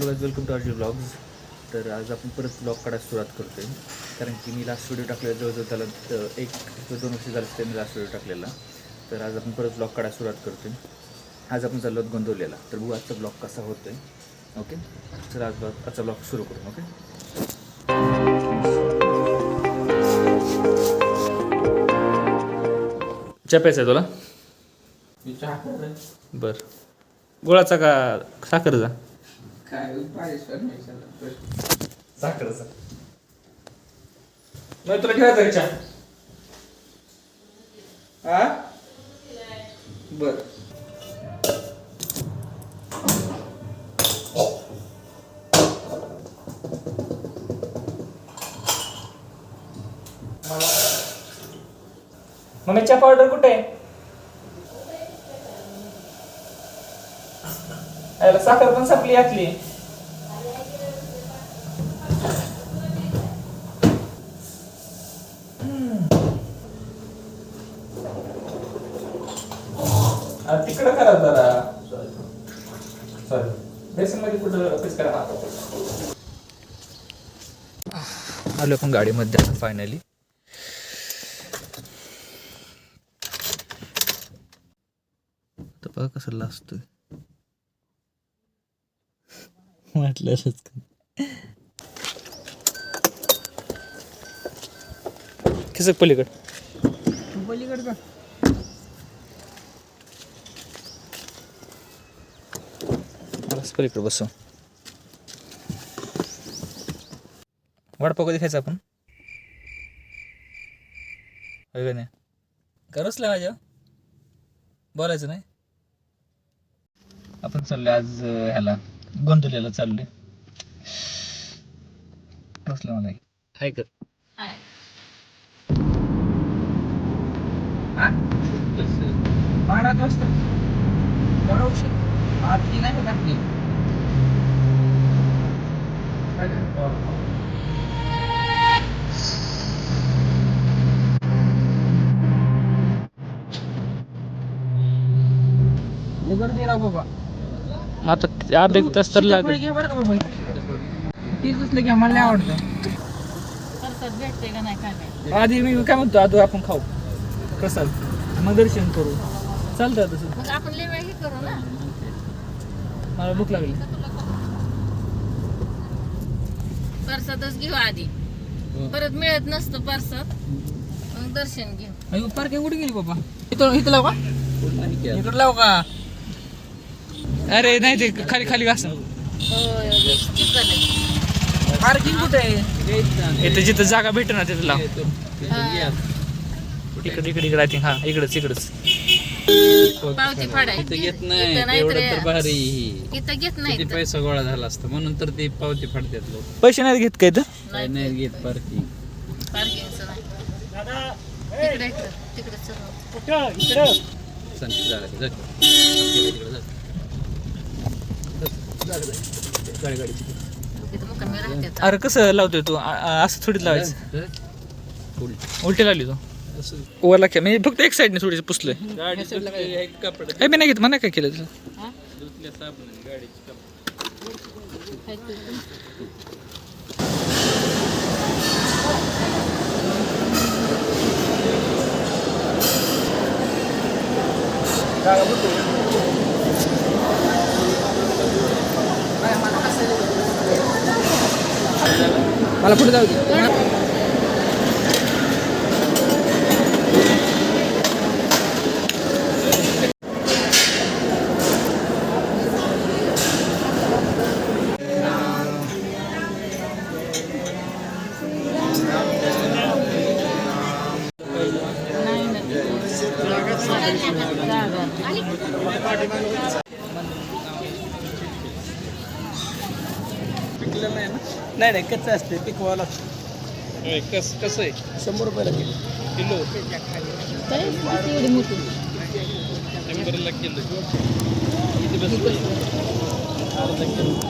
Hello guys welcome to RG blogs तर आज आपण परत ब्लॉग काढायला सुरुवात करतोय. कारण की मी लास्ट व्हिडिओ टाकलेला जवळजवळ त्याला एक किंवा दोन वर्ष झालं मी लास्ट व्हिडिओ टाकलेला. तर आज आपण परत ब्लॉग काढायला सुरुवात करतोय. आज आपण चाललो आहोत गोंदवलेला. तर बघू आजचा ब्लॉग कसा होतोय. ओके चला आज ब्लॉग आजचा ब्लॉग सुरू करू ओके चहा प्यायचा आहे तुला? बर. गुळाचा का साखरचा? काय साखरचा नाही तुला ठेवायचा का चहा. हा? बर. मग चहा पावडर कुठे आहे? पण संपली यातली तिकडं करा जरा. सॉरी बेसनमध्ये कुठं पीस करा आलो आपण गाडीमध्ये फायनली तर बघा कसं लाजतोय. म्हटलंच किसक पलीकड. पलीकडचा बस पलीकडे बसू. वडापाव कधी खायचा आपण? होय का नाही? करच माझ्या बोलायचं नाही. आपण चाललोय आज ह्याला. गोंधुल्याला चाललोय. बसलं मला हाय कर. बारा वाजता बारा उशीर आरती नाही का गर्दी राव बाबा. आता अर्धा एक तास तर लागेल. लय आवडतं परसाद भेटते का नाही काय माहिती. आधी मी काय म्हणतो आधी आपण खाऊ. प्रसाद. मग दर्शन करू. चालतं तसं मग आपण लय वेळ हे करू ना. मला भूक लागली. परसादच घेऊ आधी. परत मिळत नसतं परसाद. मग दर्शन घेऊ. अयो पार्किंग कुठे गेली बाबा. इथं इथं लाव. का इकडं लाव का? अरे नाही ते खाली खाली घास. पार्किंग कुठे आहे? इथे जिथं जागा भेटेल ना तिथं लाव हा. इकडे इकडे इकडे आय थिंक हा इकडेच इकडेच. पावती फाडायची इथं घेत इथं नाही एवढं तर भारी. ही इथं घेत नाही पैसा गोळा झाला असता म्हणून तर ते पावती फाडतात लोक. पैसे नाही घेत काय तर काय नाही घेत पार्किंग पार्किंगचं नाही. इकडे तिकडे. तिकडे अरे कसं लावतोय तू? असं थोडीच लावायचं. उलटी लावली तू. असं. वरला काय म्हणजे फक्त एक साईडने थोडीशी पुसलंय. काय मी नाही घेत मला काय केलं तुला? అలా పుట్టి తాగుతుంది పిల్లలు नाही. नाही कच्चं असते पिकवावं लागतं कस कसं आहे? शंभर रुपयाला किलो. किलो? काय किती एवढी मोठी शंभरला किलो. किती बसले? अर्धा किलो.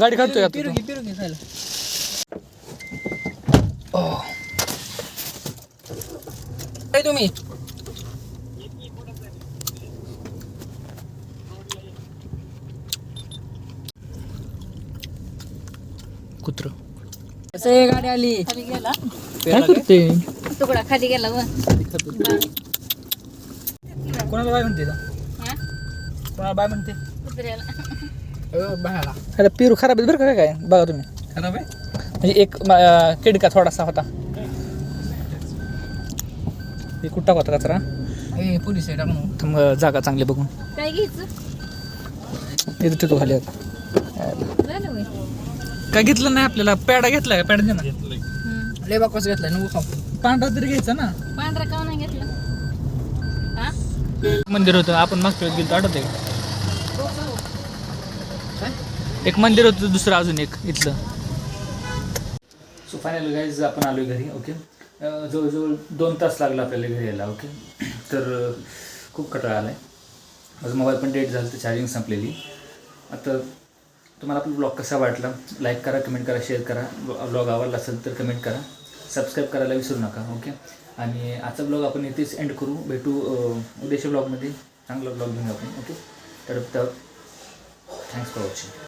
गाडी काढतोय आता पिरुगी पिरुगी झालं काय तुम्ही. कुत्र. कसं गाडी आली. खाली गेला. काय करते? तुकडा खाली गेला व. कोणाला बाय म्हणते? हा? कोणाला बाय म्हणते? अरे पेरू खराब आहे बरं का काय? बघा तुम्ही. खराब आहे? म्हणजे एक किडका थोडासा होता. हे कुठं टाकू होता कचरा? पोलीस आहे टाकून. जागा चांगली बघून. काय घ्यायचं? इथं ठेवतो खाली आता. काय घेतलं नाही आपल्याला? पेडा घेतलाय पेडा दे ना हम्म. लय बाकवास घेतलाय नको खाऊ. पांढरा तरी घ्यायचा ना? पांढरा का नाही घेतला? हा? मंदिर होतं आपण मागच्या वेळेस गेलो आठवत एक मंदिर होतं दुसरं अजून एक इथलं. सो फायनल गाईज आपण आलो घरी ओके जवळजवळ दोन तास लागला आपल्याला घरी यायला ओके तर अं, खूप कटाळा आला आहे माझा मोबाईल पण डेट झालं तर चार्जिंग संपलेली. आता तुम्हाला आपला ब्लॉग कसा वाटला लाईक करा कमेंट करा शेअर करा. ब्लॉग आवडला असेल तर कमेंट करा. सबस्क्राईब करायला विसरू नका ओके आणि आजचा ब्लॉग आपण इथेच एंड करू. भेटू उद्याच्या ब्लॉगमध्ये. चांगला ब्लॉग घेऊन आपण ओके तर थँक्स फॉर वॉचिंग